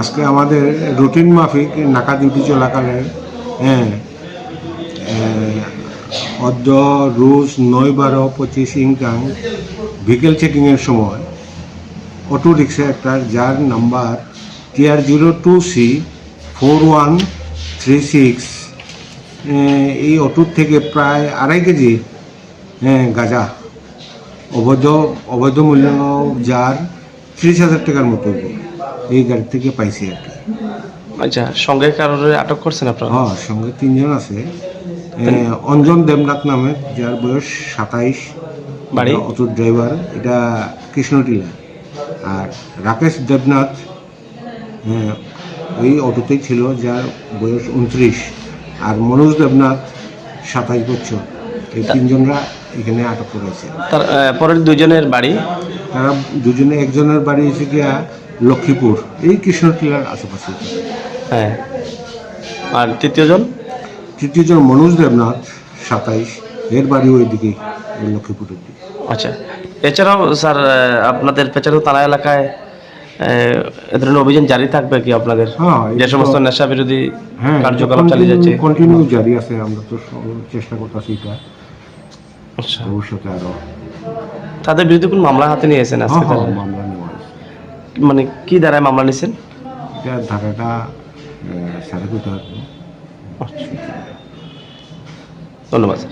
আজকে আমাদের রুটিন মাফিক নাকা ডিউটি চলাকালে হ্যাঁ অদ্য রুশ, নয় বারো, পঁচিশ ইনকাম ভিকেল চেকিংয়ের সময় অটো রিক্সা একটা, যার number TR zero two C four one three six এই অটোর থেকে প্রায় আড়াই কেজি হ্যাঁ গাঁজা, অবৈধ অবৈধ মূল্য যার ত্রিশ হাজার টাকার মতো। এই গাড়ি থেকে পাইছি আর কি। আচ্ছা সঙ্গে কারোর আটক করছেন আপনারা? হ্যাঁ সঙ্গে তিনজন আছে। অঞ্জন দেবনাথ নামে যার বয়স সাতাইশ। বাড়ি? অটো ড্রাইভার এটা কৃষ্ণটিলা। আর রাকেশ দেবনাথ ওই অটোতেই ছিল যার বয়স উনত্রিশ। আর মনোজ দেবনাথ সাতাইশ বছর। এই তিনজনরা এখানে আটক করেছে। তার পরের দুজনের বাড়ি? তারা দুজনে একজনের বাড়ি এসে গিয়া লক্ষ্মীপুর এই কৃষ্ণটিলার আশেপাশে। হ্যাঁ। আর তৃতীয়জন তৃতীয়জন মনোজ দেবনাথ সাতাইশ। এর বাড়ি ওই লক্ষ্মীপুরের দিকে। আচ্ছা। এছাড়াও স্যার আপনাদের পেচারু তারা এলাকায় এ ধরনের অভিযান জারি থাকবে কি আপনাদের? হ্যাঁ, যে সমস্ত নেশা বিরোধী হ্যাঁ কার্যকলাপ চালিয়ে যাচ্ছে। কন্টিনিউ জারি আছে আমরা তো চেষ্টা করতেছি এটা। আচ্ছা। ভবিষ্যতে আরও। তাদের বিরুদ্ধে কোন মামলা হাতে নিয়েছেন আজকে হ্যাঁ মামলা। মানে কি দ্বারায় মামলা নিছেন এটা ধারাটা সাড়ে। ধন্যবাদ স্যার